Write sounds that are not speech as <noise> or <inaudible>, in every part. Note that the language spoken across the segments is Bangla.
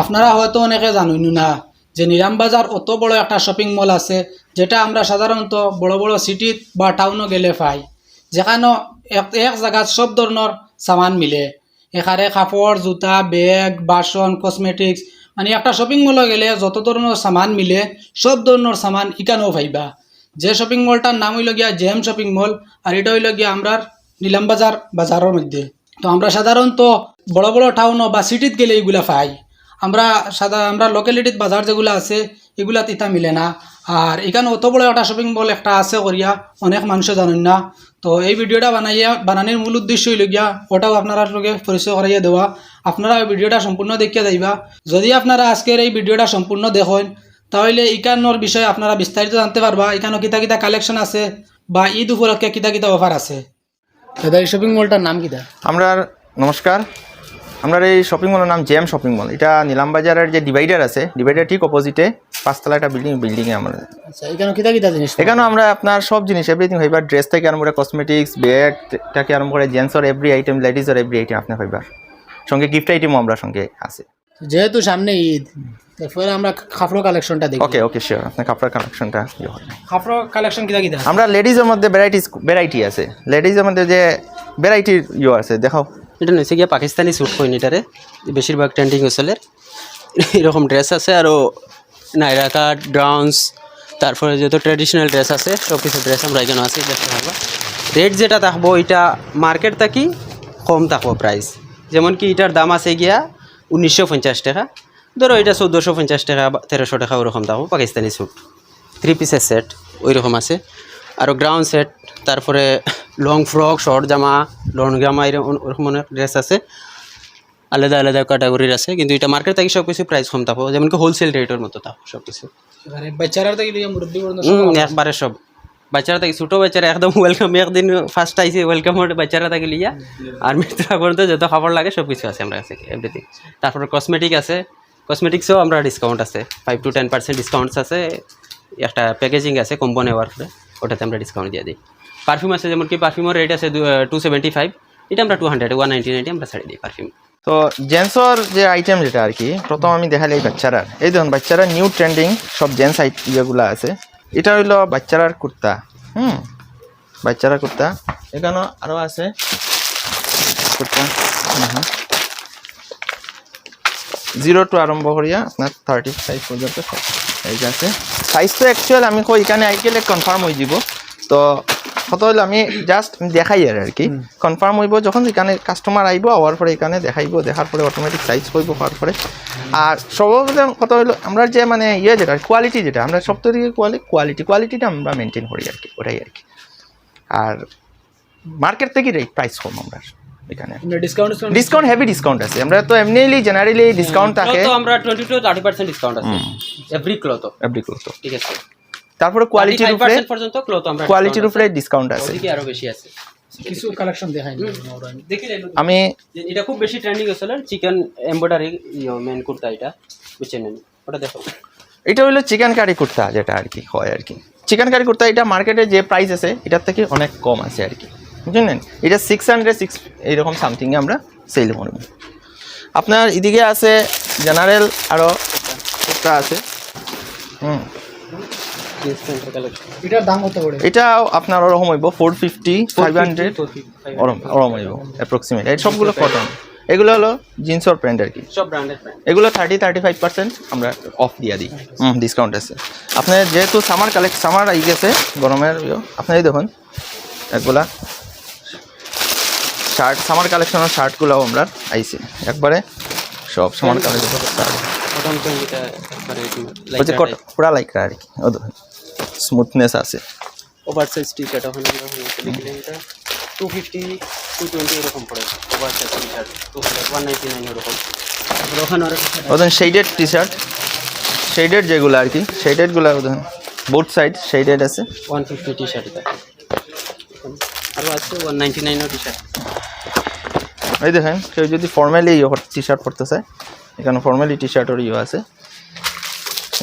আপনারা হয়তো অনেকে জানেন না যে নিরামবাজার অত বড় একটা শপিং মল আছে, যেটা আমরা সাধারণত বড় বড় সিটিত বা টাউনও গেলে পাই, যেখানে এক এক জায়গাত সব ধরনের সামান মিলে। এখানে কাপড়, জুতা ব্যাগ বাসন কসমেটিক্স মানে একটা শপিং মলে গেলে যত ধরনের সামান মিলে, সব ধরনের সামান ইকানেও পাইবা। যে শপিং মলটার নাম হইল গিয়া জেম শপিং মল আর এটা হইল গিয়া আমরা নিলামবাজার বাজারের মধ্যে। তো আমরা সাধারণত বড় বড় টাউনও বা সিটিত গেলে এইগুলা পাই। আমরা সাদা, আমরা লোকালিটিত বাজার যেগুলো আছে এগুলা তিতা মিলে না। আর এখানে অত বড় একটা শপিং মল একটা আছে করিয়া, অনেক মানুষে জানেন না। তো এই ভিডিওটা বানাইয়া, বানানোর মূল উদ্দেশ্য হইল গিয়া, ওটাও আপনারা লগে পরিচয় করাইয়া দেওয়া। আপনারা ভিডিওটা সম্পূর্ণ দেখিয়া যাইবা। যদি আপনারা আজকের এই ভিডিওটা সম্পূর্ণ দেখেন, তাহলে ইকানোর বিষয়ে আপনারা বিস্তারিত জানতে পারবা। এখানে কিতা কিতা কালেকশন আছে, বা ঈদ উপলক্ষে কিতা কিতা অফার আছে। দাদা, এই শপিং মলটার নাম কিতা? আমরা নমস্কার। আমরা এই শপিং মলের নাম জেম শপিং মল এটা নিলামবাজারের যে ডিভাইডার আছে ডিভাইডার ঠিক অপোজিটে পাঁচতলা একটা বিল্ডিং বিল্ডিংয়ে আমরা। আচ্ছা এখানে কিতা কিতা জিনিস? এখানেও আমরা আপনার সব জিনিস এভরিথিং হইবার ড্রেস থেকে আরম্ভ করে কসমেটিক্স ব্যাগ থেকে আরম্ভ করে জেন্টসর এভরি আইটেম লেডিজের এভরি আইটেম আপনি হইবার সঙ্গে গিফট আইটেমও আমরা সঙ্গে আছে। যেহেতু সামনে ঈদ তারপরে আমরা কাপড় কালেকশনটা দেখি। ওকে ওকে শিওর আপনার কালেকশনটা কালেকশন কিতা আমরা লেডিজের মধ্যে ভ্যারাইটিস ভ্যারাইটি আছে। লেডিজের মধ্যে যে ভ্যারাইটির ইয়ে আছে দেখাও। এটা নইছে গিয়া পাকিস্তানি স্যুট কইন এটারে। বেশিরভাগ ট্রেন্ডিং হয়েছিল এরকম ড্রেস আছে আরও নাইরা কাট ব্রাউন্স তারপরে যেহেতু ট্র্যাডিশনাল ড্রেস আছে সব কিছু ড্রেস আমরা এখানে আছে রেট যেটা থাকব, এটা মার্কেট থাকি কম থাকব প্রাইস যেমন কি এটার দাম আছে গিয়া উনিশশো পঞ্চাশ টাকা। ধরো এটা চৌদ্দোশো পঞ্চাশ টাকা তেরোশো টাকা ওরকম থাকব, পাকিস্তানি স্যুট থ্রি পিসের সেট ওই রকম আছে। আরও গ্রাউন্ড সেট তারপরে লং ফ্রক শর্ট জামা লং জামা এরকম অনেক ড্রেস আছে। আলাদা আলাদা ক্যাটাগরির আছে কিন্তু এটা মার্কেট থেকে সব কিছু প্রাইস কম থাকব যেমন কি হোলসেল রেটের মতো থাকব সব কিছু থেকে একবারে সব। বাচ্চারা থাকি ছোটো বাচ্চারা একদম ওয়েলকাম একদিন ফার্স্ট আইসি ওয়েলকাম বাচ্চারা থেকে লিয়া। আর মৃত্যুরা পর্যন্ত যত খাবার লাগে সব কিছু আছে আমরা কাছে এভরিথিং তারপরে কসমেটিক আছে। কসমেটিক্সেও আমরা ডিসকাউন্ট আছে। Five to ten percent discounts আছে। একটা প্যাকেজিং আছে কম্বো নেওয়ার পরে ওটাতে আমরা ডিসকাউন্ট দিয়ে দিই। পারফিউম আছে যেমন কি পারফিউমের রেট আছে টু সেভেন্টি ফাইভ এটা আমরা two hundred one ninety ninety আমরা ছাড়ি দিই পারফিউম তো জেন্টসর যে আইটেম যেটা আর কি, প্রথম আমি দেখালে এই বাচ্চারার। এই দেখুন, বাচ্চারা নিউ ট্রেন্ডিং সব জেন্টস ইয়েগুলো আছে। এটা হইল বাচ্চারার কুর্তা, হুম? বাচ্চারা কুর্তা। এখানেও আরও আছে। কুর্তা জিরো টু আরম্ভ করিয়া আপনার থার্টি সাইজ পর্যন্ত যে আছে। সাইজ তো অ্যাকচুয়াল আমি কই এখানে আই গেলে কনফার্ম হয়ে যাব তো কত হলে আমি জাস্ট দেখাই আর আর কি কনফার্ম হইব যখন এখানে কাস্টমার আইব হওয়ার পরে এখানে দেখাইব দেখার পরে অটোমেটিক সাইজ হইব হওয়ার পরে। আর সর্বপ্রথম কত হলো আমরা যে মানে ইয়ে যেটা কোয়ালিটি যেটা আমরা সব থেকে কোয়ালিটি কোয়ালিটিটা আমরা মেনটেন করি আর কি ওটাই আর কি। আর মার্কেট থেকে রেট প্রাইস কম আমরা। এখানে ডিসকাউন্ট ডিসকাউন্ট হেভি ডিসকাউন্ট আছে। আমরা তো এমনিলি জেনারেলি ডিসকাউন্ট থাকে। তো আমরা টু থার্টি পার্সেন্ট ডিসকাউন্ট আছে। এভরি ক্লথ এভরি ক্লোথ ঠিক আছে। তারপরে কোয়ালিটির উপরে 35% পর্যন্ত ক্লথ আমরা কোয়ালিটির উপরে ডিসকাউন্ট আছে। ওদিকে আরও বেশি আছে। কিছু কালেকশন দেখাই আমি এটা খুব বেশি ট্রেন্ডিং হয়েছিল চিকেন এমব্রয়ডারি মেন কুর্তা এটা। বুঝে নেন। ওটা দেখো। এটা হলো চিকেন কারি কুর্তা যেটা আর কি হয় আর কি। চিকেন কারি কুর্তা এটা মার্কেটে যে প্রাইস আছে এটার থেকে অনেক কম আছে আর কি। বুঝলেন? এটা সিক্স হান্ড্রেড সিক্স এইরকম সামথিংয়ে আমরা সেল করব। আপনার এদিকে আছে জেনারেল আরও কুর্তা আছে। হুম। এটার দাম কত করে? এটাও আপনার ওরকম হইব ফোর ফিফটি ফাইভ হান্ড্রেড ওরম ওরম হইব অ্যাপ্রক্সিমেট এই সবগুলো কটন এগুলো হলো জিন্সর প্যান্ট আর কি। সব ব্র্যান্ডেড এগুলো থার্টি থার্টি ফাইভ পার্সেন্ট আমরা অফ দিয়ে দিই। হুম ডিসকাউন্ট আছে। আপনার যেহেতু সামার কালেক্ট সামার আই গেছে গরমের আপনি এই দেখুন এগুলা শার্ট সামার কালেকশনের শার্টগুলোও আমরা আইছে। একবারে সব সামার কালেকশন প্রথম তো এটা একবারে হচ্ছে কট পুরা লাইক আর কি। স্মুথনেস আছে। ওভার সাইজ টি শার্ট ওখানে আমরা এটা। টু ফিফটি টু টোয়েন্টি এরকম পড়ে। Over size T shirt to one ninety nine এরকম ওখানে ওদের শেডেড টি শার্ট শেডেড যেগুলো আর কি। শেডেডগুলো ওদের বোথ সাইড শেডেড আছে। ওয়ান ফিফটি টি শার্ট আরও আছে ওয়ান নাইনটি নাইনও টি শার্ট এই দেখেন কেউ যদি ফর্মালি টি শার্ট পরতে চায় এখানে ফর্মালি টি শার্টের ইয়ে আছে।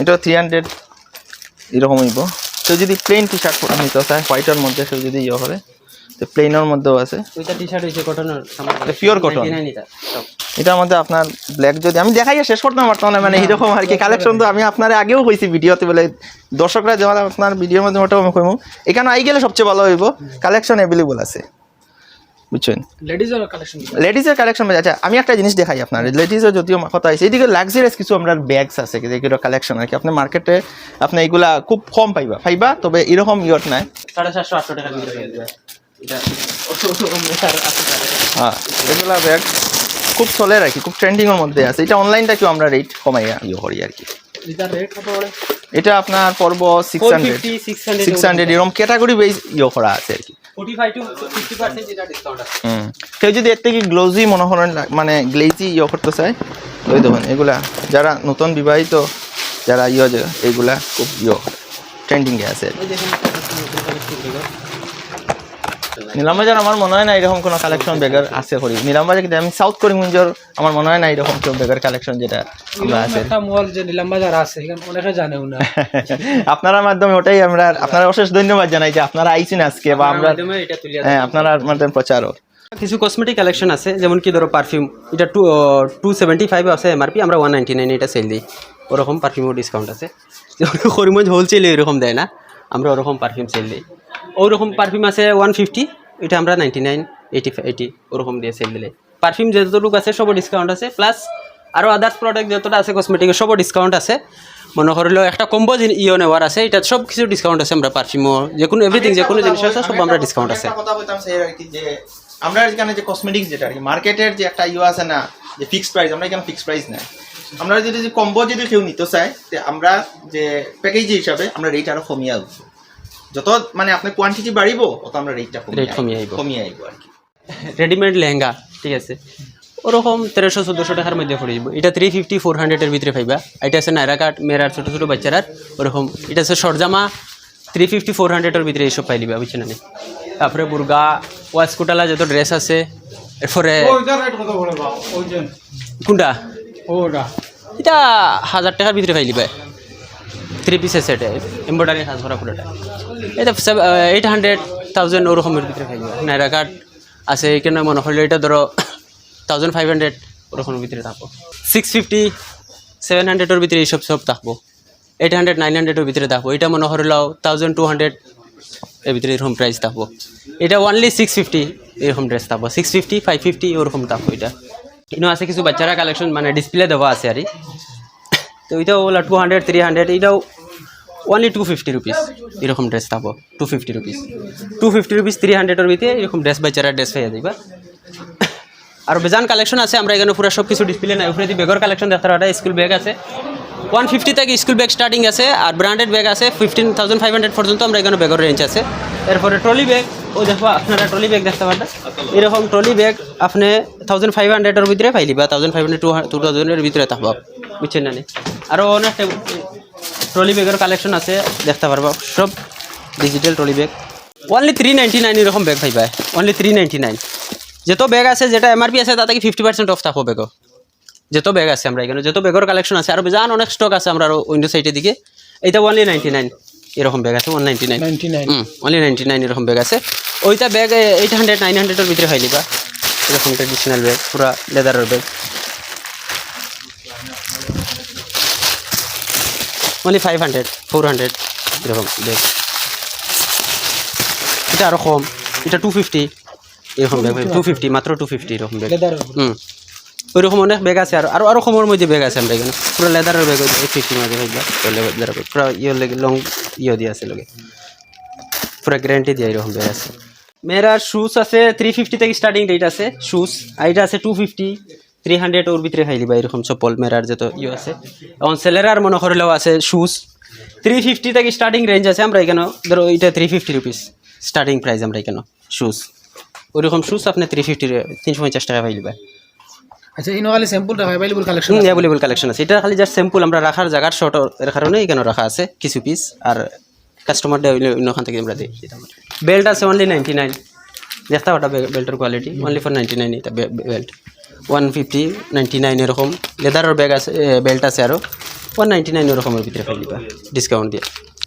এটা থ্রি হান্ড্রেড এরকম হইব। কেউ যদি প্লেন টি শার্ট নিতে চায় হোয়াইটের মধ্যে কেউ যদি ইয়ে করে তো প্লেনের মধ্যেও আছে। ওইটা টি শার্ট হয়েছে কটনের সামান। pure cotton? নাইনটি নাইন এটা মধ্যে আপনার ব্ল্যাক যদি আমি দেখাই শেষ করতে পারতাম না মানে এরকম আর কি কালেকশন তো আমি আপনার আগেও কইছি ভিডিওতে বলে দর্শকরা যেমন আপনার ভিডিওর মধ্যে আমি কইমু এখানে আই গেলে সবচেয়ে ভালো হইব। কালেকশন অ্যাভেলেবল আছে। বুঝছেন? লেডিজের কালেকশন আচ্ছা আমি একটা জিনিস দেখাই আপনার লেডিজের যদিও কথা আছে এইদিকে লাক্সারিয়াস কিছু আমরা ব্যাগস আছে যেগুলো কালেকশন আর কি। আপনি মার্কেটে আপনি এগুলা খুব কম পাইবা। পাইবা তবে এরকম ইয়ট নাই। সাড়ে আটশো হ্যাঁ এগুলা ব্যাগ খুব চলে আর কি খুব ট্রেন্ডিংয়ের মধ্যে আছে। এটা অনলাইনটা কেউ আমরা রেট কমাইয়া ইয়ে করি আর কি। এটা আপনার পর্ব six hundred six hundred six hundred এরকম ক্যাটাগরি বেস ইয়ে করা আছে আর কি। কেউ যদি এর থেকে গ্লোজি মনে করেন মানে গ্লেজি ইয়ে করতে চায় ওই দেখুন এগুলা যারা নতুন বিবাহিত যারা ইয়ে এগুলা এইগুলা খুব ইয়ে ট্রেন্ডিংয়ে আছে। নীলামবাজার আমার মনে হয় না এরকম কোনো কালেকশন বেগার আছে করি নীলামবাজার কিন্তু আমি সাউথ করিমগঞ্জের আমার মনে হয় না এরকম কেউ বেগার কালেকশন যেটা আমরা আছে। মল যে নিলাম আছে অনেকে জানেও না। <laughs> আপনার মাধ্যমে ওটাই আমরা আপনারা অশেষ ধন্যবাদ জানাই যে আপনারা আইছেন আজকে বা আমরা হ্যাঁ আপনারা মাধ্যমে প্রচারও। কিছু কসমেটিক কালেকশন আছে যেমন কি ধরো পারফিউম এটা টু টু সেভেন্টি ফাইভ আছে এমআরপি আমরা ওয়ান নাইনটি নাইন এটা সেল দিই। ওরকম পারফিউমও ডিসকাউন্ট আছে। যেমন করিমগঞ্জ হোলসেলে এরকম দেয় না আমরা ওরকম পারফিউম সেল দিই। ওরকম পারফিউম আছে ওয়ান ফিফটি এটা আমরা নাইনটি নাইন এইটি এইটি ওরকম দিয়ে সেল দিলে। পারফিউম যতটুকু আছে সবও ডিসকাউন্ট আছে প্লাস আরও আদার্স প্রোডাক্ট যতটা আছে কসমেটিকের সবও ডিসকাউন্ট আছে। মনে করিলেও একটা কম্বো ইও নেওয়ার আছে এটা সব কিছু ডিসকাউন্ট আছে আমরা পারফিউমও যে কোনো এভরিথিং যে কোনো জিনিস আছে সব আমরা ডিসকাউন্ট আছে। কথা বলতাম স্যার আর কি যে আমরা এখানে যে কসমেটিক্স যেটা আর কি মার্কেটের যে একটা ইয়ে আছে না যে ফিক্সড প্রাইস আমরা এখানে ফিক্সড প্রাইস না আমরা যদি যে কম্বো যদি কেউ নিতে চায় আমরা যে প্যাকেজ হিসাবে আমরা রেট আরও কমিয়ে আনব। যত মানে আপনার কোয়ান্টিটি বাড়িব তত আমরা রেটটা Rate কমিয়ে আইবো। কমিয়ে আইবো আর কি। রেডিমেড লেহেঙ্গা ঠিক আছে। ওরকম তেরোশো চোদ্দোশো টাকার মধ্যে পড়ে যাব। এটা থ্রি ফিফটি ফোর হান্ড্রেডের ভিতরে পাইবা। এটা আছে নাইরা কাট মেরার ছোটো ছোটো বাচ্চারার। ওরকম এটা আছে সরজামা। থ্রি ফিফটি ফোর হান্ড্রেডের ভিতরে এইসব পাই দিবা বুঝছেন না তারপরে বুর্গা ওয়াসকুটালা যত ড্রেস আছে। এরপরে রেট কোনটা? ওটা। এটা হাজার টাকার ভিতরে পাই দিবা থ্রি পিসের সেট এম্ব্রয়ডারি কাজ করা পুরোটা এটা এইট হান্ড্রেড থাউজেন্ড ওরকমের ভিতরে দিবা। নাইরা কাট আছে এখানে মনে করলে এটা ধরো থাউজেন্ড ফাইভ হান্ড্রেড ওরকমের ভিতরে থাকব। সিক্স ফিফটি সেভেন হান্ড্রেডের ভিতরে এইসব সব থাকব। এইট হান্ড্রেড নাইন হান্ড্রেডের ভিতরে থাকব। এটা মনে করলেও থাউজেন্ড টু হান্ড্রেড এর ভিতরে এরকম প্রাইস থাকব। এটা ওনলি সিক্স ফিফটি এরকম ড্রেস থাকব। সিক্স ফিফটি ফাইভ ফিফটি ওরকম থাকব এটা কিন্তু আছে কিছু বাচ্চারা কালেকশন মানে ডিসপ্লে দেওয়া আছে আর তো ওইটাও ওলা টু হান্ড্রেড থ্রি হান্ড্রেড এটাও অনলি টু ফিফটি রুপিস এরকম ড্রেস থাকব two fifty rupees two fifty rupees three হান্ড্রেডের ভিতরে এরকম ড্রেস বাই বাচ্চারা ড্রেস পাইয়া দিবা <laughs> আর বেজান কালেকশন আছে, আমরা এখানে পুরো সব কিছু ডিসপ্লে নাই। উপরে বেগর কালেকশন দেখতে পারা স্কুল ব্যাগ আছে। ওয়ান ফিফটি থেকে স্কুল ব্যাগ স্টার্টিং আছে, আর ব্র্যান্ডেড ব্যাগ আছে। ফিফটিন থাউজেন্ড ফাইভ হান্ড্রেড পর্যন্ত আমরা এখানে ব্যাগের রেঞ্জ আছে। এরপরে ট্রলি ব্যাগ ও দেখো, আপনারা ট্রলি ব্যাগ দেখতে পারেন এরকম ট্রলি ব্যাগ আপনি থাউজেন্ড ফাইভ হান্ড্রেডের ভিতরে পাইলি বা thousand five hundred to two থাউজেন্ডের ভিতরে থাকব বুঝছেন নি? আরও অনেক ট্রলি ব্যাগের কালেকশন আছে দেখতে পারব। সব digital trolley bag. Only three ninety nine এরকম ব্যাগ পাইবা অনলি থ্রি নাইনটি নাইন যত ব্যাগ আছে যেটা এমআরপি আছে তাতে ফিফটি পার্সেন্ট অফ থাকব ব্যাগও। যত ব্যাগ আছে আমরা এখানে যত ব্যাগের কালেকশন আছে। আর বেজান অনেক স্টক আছে আমরা আরও উইন্ডো সাইডের দিকে। এইটা অনলি নাইনটি নাইন এরকম ব্যাগ আছে one ninety nine ninety nine only ninety nine এরকম ব্যাগ আছে। ওইটা ব্যাগ এইট হান্ড্রেড নাইন হান্ড্রেডের ভিতরে হয় নিবা এরকম ট্রেডিশনাল ব্যাগ পুরা লেদারের bag. Only five hundred four hundred এরকম ব্যাগ এটা আরও কম। এটা টু ফিফটি এরকম ব্যাগ টু ফিফটি মাত্র টু ফিফটি এরকম ব্যাগ হুম। ওইরকম অনেক ব্যাগ আছে আর। আরও আরও কমের মধ্যে ব্যাগ আছে আমরা এখানে। পুরো লেদারের ব্যাগ এইট ফিফটির মধ্যে ব্যাগ পুরো ইয়ে লং ইয়ে দিয়ে আছে লগে। পুরো গ্যারান্টি দিয়ে এরকম ব্যাগ আছে। মেয়েরার শুজ আছে থ্রি ফিফটি থেকে স্টার্টিং রেট আছে। শুজ আর এটা আছে টু ফিফটি থ্রি হান্ড্রেড ওর ভিতরে খাই দিবা এরকম চপ্পল মেরার যত ইয়ে আছে। এখন সেলেরার মনে করলেও আছে শুজ থ্রি ফিফটি থেকে স্টার্টিং রেঞ্জ আছে আমরা এখানে ধরো এটা three fifty rupees starting price আমরা এখানে শুজ ওইরকম শুজ আপনি থ্রি ফিফটি তিনশো পঞ্চাশ টাকা পাই আচ্ছা ইনো খালি অ্যাভেলেবল কালেকশন অ্যাভেলেবল কালেকশন আছে? এটা খালি জাস্ট স্যাম্পল আমরা রাখার জায়গার শর্ট এর কারণে এখানে রাখা আছে কিছু পিস আর কাস্টমার অন্যখান থেকে আমরা দিই। বেল্ট আছে অনলি নাইনটি নাইন দেখতে ওটা বেল্টের quality only for ninety nine এটা belt one fifty ninety nine এরকম। লেদারের ব্যাগ আছে বেল্ট আছে আরও ওয়ান নাইনটি নাইন এরকমের ভিতরে ফেলিবা ডিসকাউন্ট দিয়ে।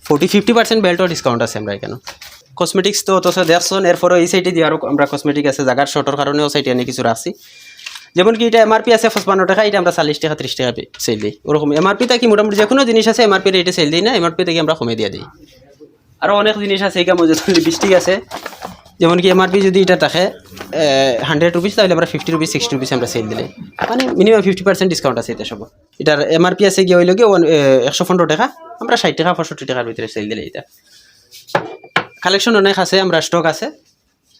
ফোর্টি ফিফটি পার্সেন্ট বেল্টও ডিসকাউন্ট আছে আমরা এখানে কসমেটিক্স তো অথচ দেখছেন এরপরে এই সাইডে দিয়ে আরও আমরা কসমেটিক আছে জায়গার শর্টের কারণেও সাইডে এনে কিছু রাখছি যেমন কি এটা এমআরপি আছে পঁচপান্ন টাকা এটা আমরা চল্লিশ টাকা ত্রিশ টাকা সেল দিই। ওরকম এমআরপি থাকি মোটামুটি যে কোনো জিনিস আছে এমআরপি রেটে সেল দিই না এমআরপি থেকে আমরা কমে দিয়ে দিই। আরও অনেক জিনিস আছে এখানে মজুদ লিপস্টিক আছে। যেমন কি এমআরপি যদি এটা থাকে হান্ড্রেড রুপিস তাহলে আমরা ফিফটি রুপিস সিক্সটি রুপিস আমরা সেল দিলে। মানে মিনিমাম ফিফটি পার্সেন্ট ডিসকাউন্ট আছে এটা সব এটার এমআরপি আছে গিয়ে হইল গিয়ে একশো পনেরো টাকা, আমরা ষাট টাকা, পঁয়ষট্টি টাকার ভিতরে সেল দিলে এটা। কালেকশন অনেক আছে, আমরা স্টক আছে।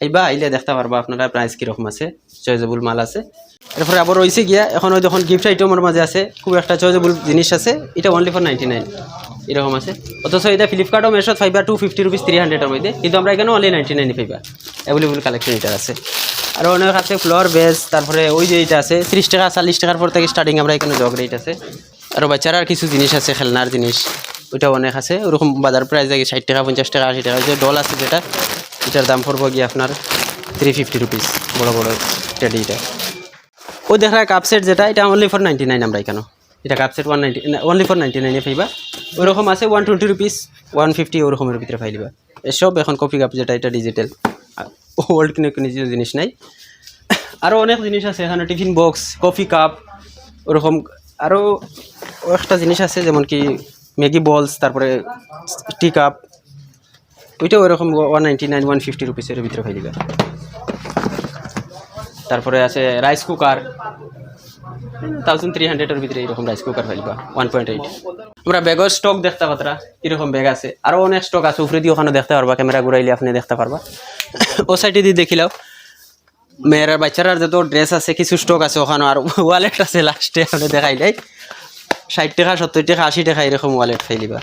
আইবা, আইলে দেখতে পারবা আপনারা প্রাইস কীরকম আছে চয়েজেবল মাল আছে। এরপরে আবার রয়েছে গিয়া, এখন ওই যখন গিফট আইটেমের মাঝে আছে, খুব একটা চয়েজেবল জিনিস আছে, এটা অনলি ফর নাইনটি নাইন এরকম আছে। অথচ এটা ফ্লিপকার্টও মেশত ফাইবা টু ফিফটি রুপিস থ্রি হান্ড্রেডের মধ্যে। কিন্তু আমরা এখানে অনলি নাইনটি নাইন পাইবা অ্যাভেলেবল কালেকশন এটা আছে। আর অনেক আছে ফ্লোর বেস তারপরে ওই যে এটা আছে, ত্রিশ টাকা, চল্লিশ টাকার পর থেকে স্টার্টিং আমরা এখানে জগ রেট আছে। আর বাচ্চারা আর কিছু জিনিস আছে, খেলনার জিনিস। ওইটা অনেক আছে। ওরকম বাজার প্রাইস আগে ষাট টাকা, পঞ্চাশ টাকা, আশি টাকা। যে ডল আছে যেটা, এটার দাম পড়ব গিয়ে আপনার থ্রি ফিফটি রুপিস বড় বড় টেডিটা ওই দেখা কাপ সেট যেটা, এটা অনলি ফর নাইনটি নাইন আমরা এখানে এটা cup set one ninety only for ninety নাইনে পাইবা। ওরকম আছে one twenty rupees one fifty ওরকমের ভিতরে পাইলিবা। এসব এখন কপি কাপ যেটা, এটা ডিজিটাল ওল্ড কিনে কোনো জিনিস নাই। আরও অনেক জিনিস আছে, এখানে টিফিন বক্স কফি কাপ ওরকম আরও একটা জিনিস আছে, যেমন কি ম্যাগি বলস তারপরে টি কাপ ওইটাও ওরকম one ninety nine one fifty রুপিসের ভিতরে পাই দিবা তারপরে আছে রাইস কুকার থাউজেন্ড থ্রি হান্ড্রেডের ভিতরে এরকম রাইস কুকার ফেলবা ওয়ান পয়েন্ট এইট আমরা ব্যাগের স্টক দেখতে পাত্রা এরকম ব্যাগ আছে? আরও অনেক স্টক আছে, উপরে দিয়ে ওখানে দেখতে পারবা ক্যামেরা ঘুরাইলে আপনি দেখতে পারবা। ও সাইডে দিয়ে দেখিলাও মেয়েরার বাচ্চারার যত ড্রেস আছে, কিছু স্টক আছে ওখানে, আর ওয়ালেট আছে লাস্টে আপনি দেখাই দেয় ষাট টাকা, সত্তর টাকা, আশি টাকা এরকম ওয়ালেট ফেলিবা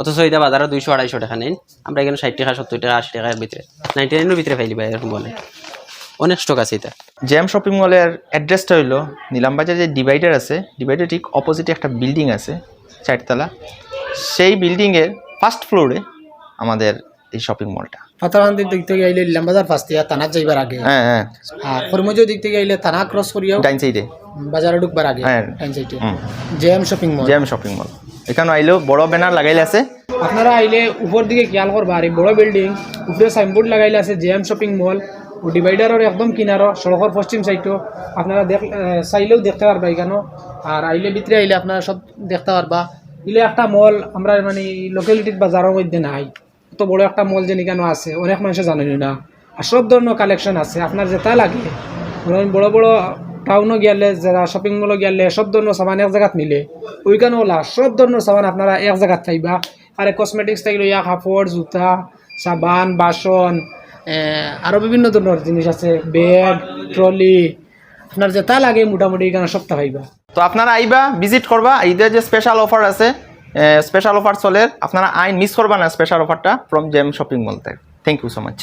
অথচ এটা বাজারে দুইশো, আড়াইশো টাকা নেই। আমরা এখানে ষাট টাকা, সত্তর টাকা, আশি টাকার ভিতরে নাইনটি নাইনের ভিতরে ফেলিবা এরকম বলে অনেক স্টক আছে এটা। জ্যাম শপিং মলের অ্যাড্রেসটা হইল নিলামবাজার যে ডিভাইডার আছে ডিভাইডার ঠিক অপোজিটে একটা বিল্ডিং আছে চারতলা। সেই বিল্ডিংয়ের ফার্স্ট ফ্লোরে আমাদের এই শপিং মলটা দিক থেকে আইলে ফার্স্ট যাইবার আগে। হ্যাঁ হ্যাঁ। আর কর্মজীয় দিক থেকে আইলে থানা ক্রস করিয়াও ডাইন সাইডে বাজারে ঢুকবার আগে হ্যাঁ। হুম। জেএম শপিং মল জ্যাম শপিং মল এখানে আইলেও বড় ব্যানার লাগাইলে আছে। আপনারা আইলে উপর দিকে খেয়াল করবা আর বড় বিল্ডিং উপরে সাইনবোর্ড লাগাইলে আছে জেএম শপিং মল ও ডিভাইডারের একদম কিনারো সড়কের পশ্চিম সাইডও আপনারা দেখ চাইলেও দেখতে পারবা এখানেও আর আইলে ভিতরে আইলে আপনারা সব দেখতে পারবা। ইলে একটা মল আমরা মানে লোকালিটির বাজারের মধ্যে নাই। এত বড় একটা মল যে এখানে আছে, অনেক মানুষ জানেন না। আর সব ধরনের কালেকশন আছে, আপনার যেটা লাগে। বড় বড় টাউনও গেলে, যারা শপিং মলও গেলে, সব ধরনের সামান এক জায়গাত মিলে। ওইখানে ওলা সব ধরনের সামান আপনারা এক জায়গাত পাইবা। আর কসমেটিক্স থাকলে ইয়া কাপড়, জুতা, সাবান, বাসন আরও বিভিন্ন ধরনের জিনিস আছে, ব্যাগ, ট্রলি, আপনার যেটা লাগে মোটামুটি এখানে সপ্তাহ পাইবা। তো আপনারা আইবা ভিজিট করবা। ঈদের যে স্পেশাল অফার আছে স্পেশাল অফার চলে, আপনারা আইন মিস করবা না স্পেশাল অফারটা ফ্রম জেম শপিং মল থেকে থ্যাংক ইউ সো মাচ